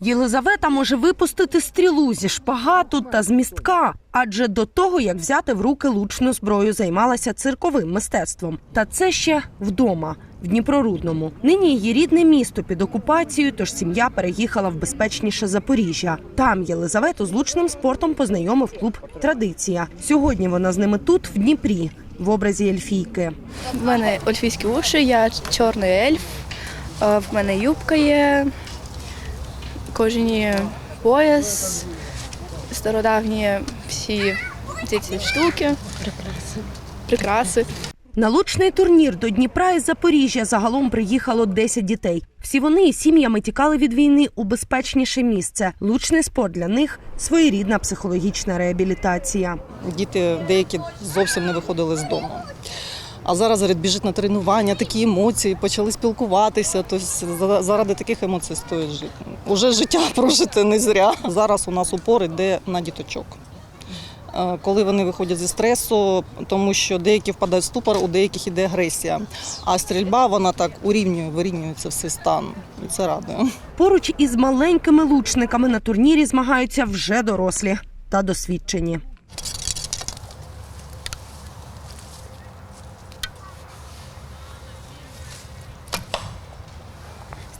Єлизавета може випустити стрілу зі шпагату та з містка, адже до того, як взяти в руки лучну зброю, займалася цирковим мистецтвом. Та це ще вдома, в Дніпрорудному. Нині її рідне місто під окупацією, тож сім'я переїхала в безпечніше Запоріжжя. Там Єлизавету з лучним спортом познайомив клуб Традиція. Сьогодні вона з ними тут, в Дніпрі, в образі ельфійки. В мене ельфійські уші, я чорний ельф, в мене юбка є, кожені пояс, стародавні всі ці, ці штуки. Прикраси. Прикраси. На лучний турнір до Дніпра із Запоріжжя загалом приїхало 10 дітей. Всі вони із сім'ями тікали від війни у безпечніше місце. Лучний спорт для них своєрідна психологічна реабілітація. Діти деякі зовсім не виходили з дому. А зараз говорить, біжить на тренування, такі емоції, почали спілкуватися. Тобто заради таких емоцій стоїть жити. Уже життя прожите не зря. Зараз у нас упор йде на діточок. Е, Коли вони виходять зі стресу, тому що деякі впадають в ступор, у деяких іде агресія. А стрільба вона так урівнює, вирівнює це все стан. Це радує. Поруч із маленькими лучниками на турнірі змагаються вже дорослі та досвідчені.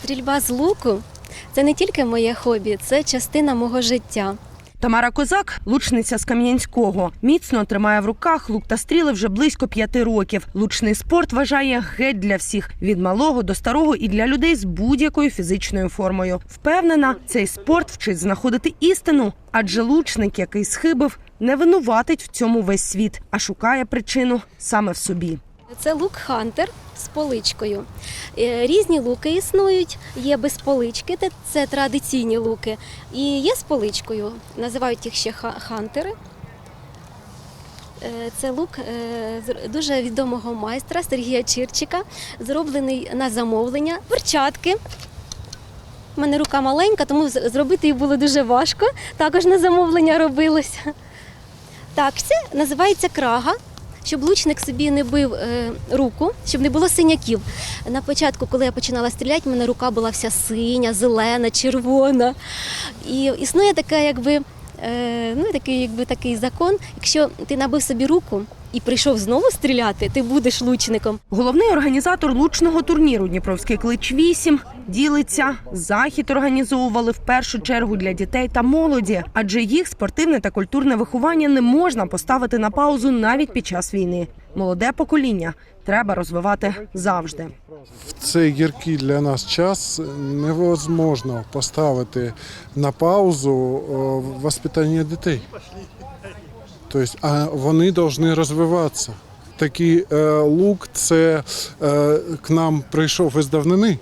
Стрільба з луку це не тільки моє хобі, це частина мого життя. Тамара Козак, лучниця з Кам'янського, міцно тримає в руках лук та стріли вже близько п'яти років. Лучний спорт вважає геть для всіх від малого до старого і для людей з будь-якою фізичною формою. Впевнена, цей спорт вчить знаходити істину, адже лучник, який схибив, не винуватить в цьому весь світ, а шукає причину саме в собі. Це лук Хантер з поличкою. Е, Різні луки існують. Є без полички, це традиційні луки. І є з поличкою. Називають їх ще хантери. Е, Це лук е, дуже відомого майстра Сергія Чирчика, зроблений на замовлення. Перчатки. У мене рука маленька, тому зробити їх було дуже важко. Також на замовлення робилося. Так, це називається крага щоб лучник собі не бив е, руку, щоб не було синяків. На початку, коли я починала стріляти, в мене рука була вся синя, зелена, червона. І існує така, якби. е, Ну, такий, якби такий закон. Якщо ти набив собі руку і прийшов знову стріляти, ти будеш лучником. Головний організатор лучного турніру Дніпровський клич 8 ділиться. Захід організовували в першу чергу для дітей та молоді, адже їх спортивне та культурне виховання не можна поставити на паузу навіть під час війни. Молоде покоління треба розвивати завжди. В цей гіркий для нас час невозможно поставити на паузу о, воспитання дітей. Тобто, а вони повинні розвиватися. Такий е, лук це е, к нам прийшов із давнини,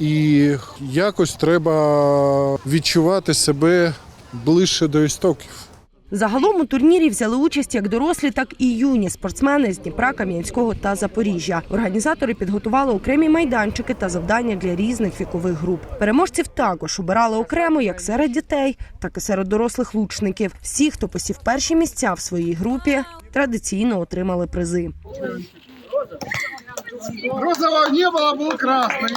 і якось треба відчувати себе ближче до істоків. Загалом у турнірі взяли участь як дорослі, так і юні спортсмени з Дніпра, Кам'янського та Запоріжжя. Організатори підготували окремі майданчики та завдання для різних вікових груп. Переможців також обирали окремо як серед дітей, так і серед дорослих лучників. Всі, хто посів перші місця в своїй групі, традиційно отримали призи. Розового не было, был красный.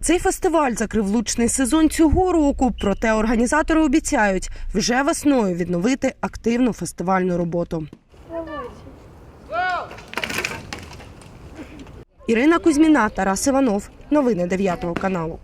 Цей фестиваль закрив лучний сезон цього року. Проте організатори обіцяють вже весною відновити активну фестивальну роботу. Ірина Кузьміна, Тарас Іванов. Новини 9 каналу.